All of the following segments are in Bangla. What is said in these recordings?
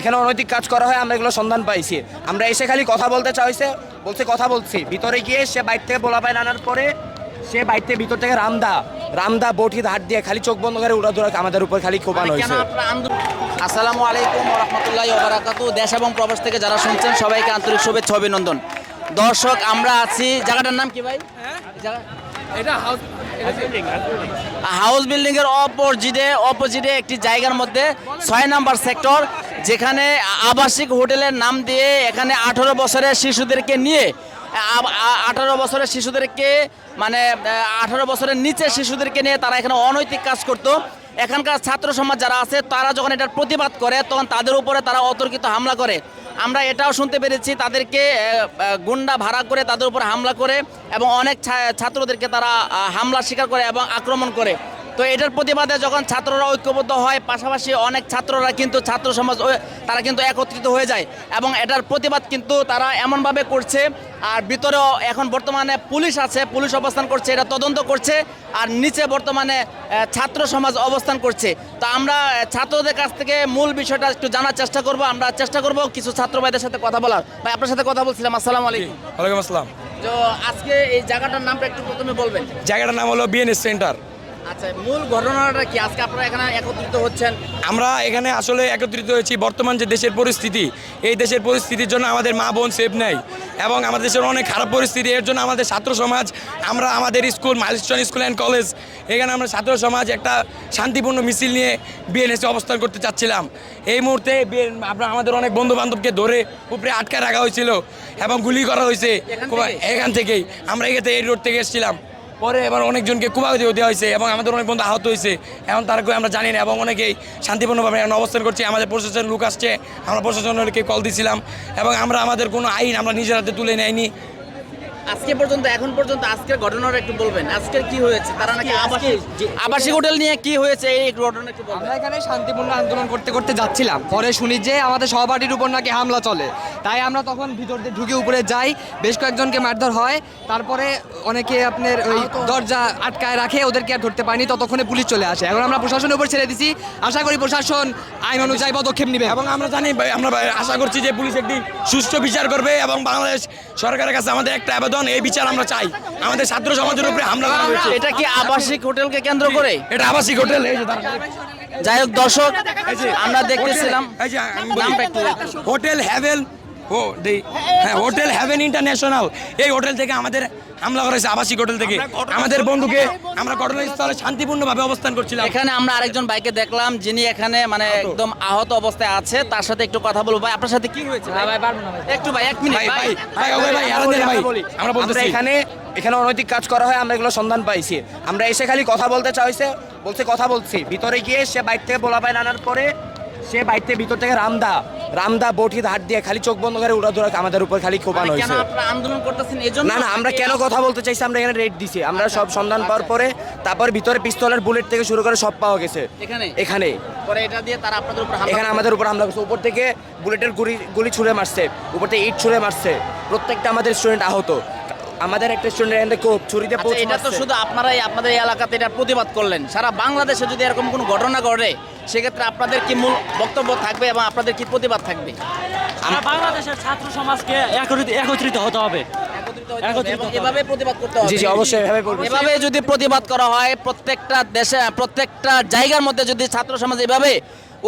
এখানে অনৈতিক কাজ করা হয় আমরা এগুলো সন্ধান পাইছি। আমরা এসে খালি কথা বলতে চাইছে বলছে কথা বলছি। ভিতরে গিয়ে সে বাইর থেকে বলা পায় আনার পরে সে বাইর থেকে ভিতর থেকে রামদা রামদা বটি হাত দিয়ে খালি চোখ বন্ধ করে উড়া ধরা আমাদের উপর খালি কোপানো মানে হয়েছে আসসালামু আলাইকুম রহমতুল্লাহ ওবরাকাতু। দেশ এবং প্রবাস থেকে যারা শুনছেন সবাইকে আন্তরিক শুভেচ্ছা অভিনন্দন। দর্শক আমরা আছি জায়গাটার নাম কি ভাই? জায়গা- হাউস বিল্ডিং এর অপোজিটে অপোজিটে একটি জায়গার মধ্যে ছয় নাম্বার সেক্টর। যেখানে আবাসিক হোটেলের নাম দিয়ে এখানে আঠারো বছরের শিশুদেরকে নিয়ে আঠারো বছরের শিশুদেরকে মানে আঠারো বছরের নিচে শিশুদেরকে নিয়ে তারা এখানে অনৈতিক কাজ করতো। এখানকার ছাত্র সমাজ যারা আছে, তারা যখন এটার প্রতিবাদ করে, তখন তাদের উপরে তারা অতর্কিত হামলা করে। আমরা এটাও শুনতে পেরেছি, তাদেরকে গুন্ডা ভাড়া করে তাদের উপর হামলা করে এবং অনেক ছাত্রদেরকে তারা হামলা স্বীকার করে এবং আক্রমণ করে। তো এটার প্রতিবাদে যখন ছাত্ররা ঐক্যবদ্ধ হয় পাশাপাশি অনেক ছাত্ররা কিন্তু ছাত্র সমাজ তারা কিন্তু একত্রিত হয়ে যায় এবং এটার প্রতিবাদ কিন্তু তারা এমনভাবে করছে। আর ভিতরেও এখন বর্তমানে পুলিশ আছে পুলিশ অবস্থান করছে এটা তদন্ত করছে আর নিচে বর্তমানে ছাত্র সমাজ অবস্থান করছে। তো আমরা ছাত্রদের কাছ থেকে মূল বিষয়টা একটু জানার চেষ্টা করব। আমরা চেষ্টা করব কিছু ছাত্র ভাইদের সাথে কথা বলার। ভাই আপনার সাথে কথা বলছিলাম আসসালামু আলাইকুম। ওয়ালাইকুম আসসালাম। তো আজকে এই জায়গাটার নামটা একটু প্রথমে বলবেন। জায়গাটার নাম হলো বিএনএস সেন্টার। আচ্ছা মূল ঘটনাটা কি? আজকে আপনারা এখানে একত্রিত হচ্ছেন? আমরা এখানে আসলে একত্রিত হয়েছি। বর্তমান যে দেশের পরিস্থিতি এই দেশের পরিস্থিতির জন্য আমাদের মা বোন সেফ নেই এবং আমাদের দেশের অনেক খারাপ পরিস্থিতি। এর জন্য আমাদের ছাত্র সমাজ আমরা আমাদের school Milestone school and college এখানে আমরা ছাত্র সমাজ একটা শান্তিপূর্ণ মিছিল নিয়ে বিএনএসে অবস্থান করতে চাচ্ছিলাম। এই মুহূর্তে আমরা আমাদের অনেক বন্ধু বান্ধবকে ধরে উপরে আটকায় রাখা হয়েছিল এবং গুলি করা হয়েছে? এখান থেকেই? আমরা এখানে এই রোড থেকে এসেছিলাম। পরে এবার অনেকজনকে কুবাগতি দেওয়া হয়েছে এবং আমাদের অনেক বন্ধু আহত হয়েছে। এখন তারা আমরা জানি না এবং অনেকেই শান্তিপূর্ণভাবে এখন অবস্থান করছি। আমাদের প্রশাসন লোক আসছে, আমরা প্রশাসনকে কল দিছিলাম এবং আমরা আমাদের কোনো আইন আমরা নিজের হাতে তুলে নেয়নি। আজকে পর্যন্ত এখন পর্যন্ত আজকের ঘটনাটা একটু বলবেন। আজকের কি হয়েছে? তারা নাকি আবাসিক আবাসিক হোটেল নিয়ে কি হয়েছে? এই ঘটনা একটু বলবেন। আমরা এখানে শান্তিপূর্ণ আন্দোলন করতে করতে যাচ্ছিলাম। পরে শুনি যে আমাদের সহপাঠীর উপর নাকি হামলা চলে। তাই আমরা তখন ভিতর দিয়ে ঢুকে উপরে যাই। বেশ কয়েকজনকে মারধর হয়। তারপরে অনেকে আপনার ওই দরজা আটকায় রাখে। ওদেরকে আর ধরতে পারিনি। ততক্ষণে পুলিশ চলে আসে। এখন আমরা প্রশাসনের উপর ছেড়ে দিছি। আশা করি প্রশাসন আইন অনুযায়ী পদক্ষেপ নেবে। এবং আমরা জানি আমরা আশা করছি যে পুলিশ একটি সুষ্ঠু বিচার করবে এবং বাংলাদেশ সরকারের কাছে আমাদের একটা আবেদন এই বিচার আমরা চাই। আমাদের ছাত্র সমাজের উপরে হামলা করা হয়েছে। এটা কি আবাসিক হোটেলকে কেন্দ্র করে? এটা আবাসিক হোটেল এই যে যাই হোক দর্শক আমরা দেখতেছিলাম। হোটেল- এই ও দেই হ্যাঁ হোটেল হ্যাভেন ইন্টারন্যাশনাল। এই হোটেল থেকে আমাদের হামলা করেছে আবাসিক হোটেল থেকে। আমাদের বন্ধুকে আমরা ঘটনাস্থলে শান্তিপূর্ণভাবে অবস্থান করছিলাম। এখানে আমরা আরেকজন বাইকে দেখলাম যিনি এখানে মানে একদম আহত অবস্থায় আছে। তার সাথে একটু কথা বলব। ভাই আপনার সাথে কি হয়েছে? ভাই ভাই পারব না একটু ভাই এক মিনিট ভাই ভাই। ভাই ভাই ভাই ভাই। আমরা আমরা বলতেছি। এখানে এখানে অনৈতিক কাজ করা হয় আমরা এগুলো সন্ধান পাইছি। আমরা এসে খালি কথা বলতে চাইছে বলছে কথা বলছি। ভিতরে গিয়ে সে বাইর থেকে বলা পায় আনার পরে সে বাড়িতে ভিতর থেকে রামদা রামদা বটি ধার দিয়ে খালি চোখ বন্ধ করে উড়া ধরা আমাদের উপর খালি কোপানো মানে হয়েছে আন্দোলন করতেছেন? এই না না আমরা কেন কথা বলতে চাইছি আমরা এখানে রেড দিছি। আমরা সব সন্ধান পাওয়ার পরে তারপর ভিতরে পিস্তলের বুলেট থেকে শুরু করে সব পাওয়া গেছে। এখানে? এখানে। পরে এটা দিয়ে তারা আপনাদের উপর এখানে আমাদের উপর হামলা করছে। উপর থেকে বুলেটের গুলি গুলি ছুঁড়ে মারছে। উপর থেকে ইট ছুঁড়ে মারছে। প্রত্যেকটা আমাদের স্টুডেন্ট আহত। আমাদের একটা স্টুডেন্ট এখানে কোপ ছুরিতে আচ্ছা, এটা তো শুধু আপনারাই আপনাদের এই এলাকাতে এটা প্রতিবাদ করলেন। সারা বাংলাদেশে যদি এরকম কোনো ঘটনা ঘটে সেক্ষেত্রে আপনাদের কি মূল বক্তব্য থাকবে এবং আপনাদের কি প্রতিবাদ থাকবে? সারা বাংলাদেশের ছাত্র সমাজকে একত্রিত একত্রিত হতে হবে। একত্রিত এবং হতে হবে। এভাবে প্রতিবাদ করতে হবে। জি জি অবশ্যই এভাবে এভাবে যদি প্রতিবাদ করা হয় প্রত্যেকটা দেশে প্রত্যেকটা জায়গার মধ্যে যদি ছাত্র সমাজ এভাবে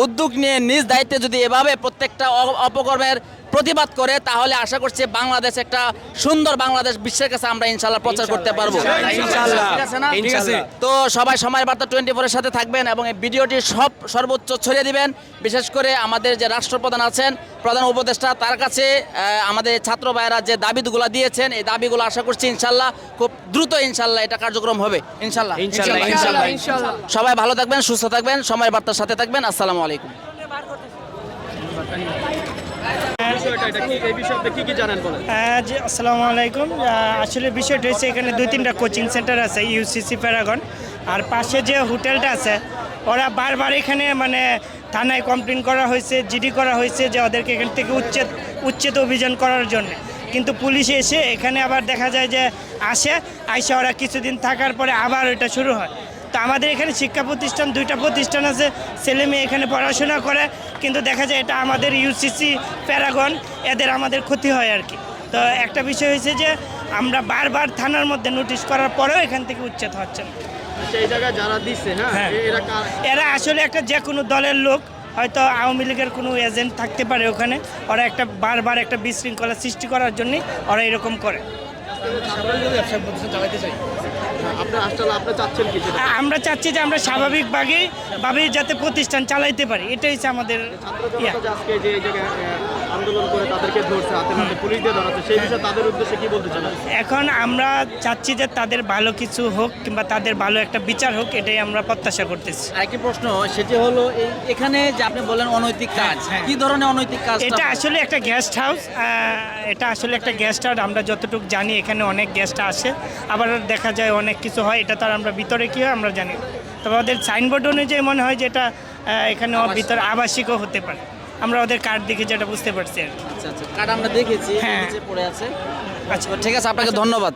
উদ্যোগ নিয়ে নিজ দায়িত্বে যদি এভাবে প্রত্যেকটা অপকর্মের প্রতিবাদ করে তাহলে আশা করছি বাংলাদেশ একটা সুন্দর বাংলাদেশ বিশ্বের কাছে আমরা ইনশাল্লাহ প্রচার করতে পারব। তো সবাই সময় বার্তা টোয়েন্টি ফোরের সাথে থাকবেন এবং এই ভিডিওটি সব সর্বোচ্চ ছড়িয়ে দিবেন। বিশেষ করে আমাদের যে রাষ্ট্রপ্রধান আছেন প্রধান উপদেষ্টা তার কাছে আমাদের ছাত্র ভাইয়েরা যে দাবিগুলো দিয়েছেন এই দাবিগুলো আশা করছি ইনশাল্লাহ খুব দ্রুত ইনশাল্লাহ এটা কার্যক্রম হবে। ইনশাল্লাহ। ইনশাআল্লাহ, ইনশাআল্লাহ। সবাই ভালো থাকবেন সুস্থ থাকবেন সময় বার্তার সাথে থাকবেন আসসালামু আলাইকুম। হ্যাঁ, জি আসসালামু আলাইকুম। আসলে বিষয়টা হচ্ছে এখানে দুই তিনটা কোচিং সেন্টার আছে ইউসিসি প্যারাগন। আর পাশে যে হোটেলটা আছে ওরা বারবার এখানে মানে থানায় কমপ্লেন করা হয়েছে জিডি করা হয়েছে যে ওদেরকে এখান থেকে উচ্ছেদ উচ্ছেদ অভিযান করার জন্য। কিন্তু পুলিশ এসে এখানে আবার দেখা যায় যে আসে, আইসা ওরা কিছুদিন থাকার পরে আবার এটা শুরু হয়। তো আমাদের এখানে শিক্ষা প্রতিষ্ঠান দুইটা প্রতিষ্ঠান আছে, ছেলে মেয়ে এখানে পড়াশোনা করে, কিন্তু দেখা যায় এটা আমাদের ইউসিসি প্যারাগন, এদের আমাদের ক্ষতি হয় আর কি। তো একটা বিষয় হয়েছে যে আমরা বারবার থানার মধ্যে নোটিশ করার পরেও এখান থেকে উচ্ছেদ হচ্ছে না। সেই জায়গায় যারা দিচ্ছে হ্যাঁ? হ্যাঁ। এরা আসলে একটা যে কোনো দলের লোক হয়তো আওয়ামী লীগের কোনো এজেন্ট থাকতে পারে ওখানে। ওরা একটা বারবার একটা বিশৃঙ্খলা সৃষ্টি করার জন্যই ওরা এরকম করে। আমরা চাচ্ছি যে আমরা স্বাভাবিকভাবে ভাবেই যাতে প্রতিষ্ঠান চালাইতে পারি। এটাই হচ্ছে আমাদের আন্দোলন করে তাদেরকে ধরছে হাতে নাতে পুলিশ দিয়ে ধরাচ্ছে সেই বিষয়ে তাদের উদ্দেশ্যে কি বলতে চান? এখন আমরা চাচ্ছি যে তাদের ভালো কিছু হোক কিংবা তাদের ভালো একটা বিচার হোক এটাই আমরা প্রত্যাশা করতেছি। আরেকটি প্রশ্ন সেটি হলো এখানে যে আপনি বলেন অনৈতিক কাজ কি ধরনের অনৈতিক কাজ এটা আসলে একটা গেস্ট হাউস এটা আসলে একটা গেস্ট হাউস আমরা যতটুকু জানি এখানে অনেক গেস্ট আসে আবার দেখা যায় অনেক কিছু হয় এটা তো আর আমরা ভিতরে কি হয় আমরা জানি না। তবে ওদের সাইনবোর্ড অনুযায়ী মনে হয় যে এটা এখানে ভিতরে আবাসিকও হতে পারে। আমরা ওদের কার্ড দেখে যেটা বুঝতে পারছি আর কি। আচ্ছা আচ্ছা। কার্ড আমরা দেখেছি হ্যাঁ। নিচে পড়ে আছে। আচ্ছা। ঠিক আছে আপনাকে ধন্যবাদ।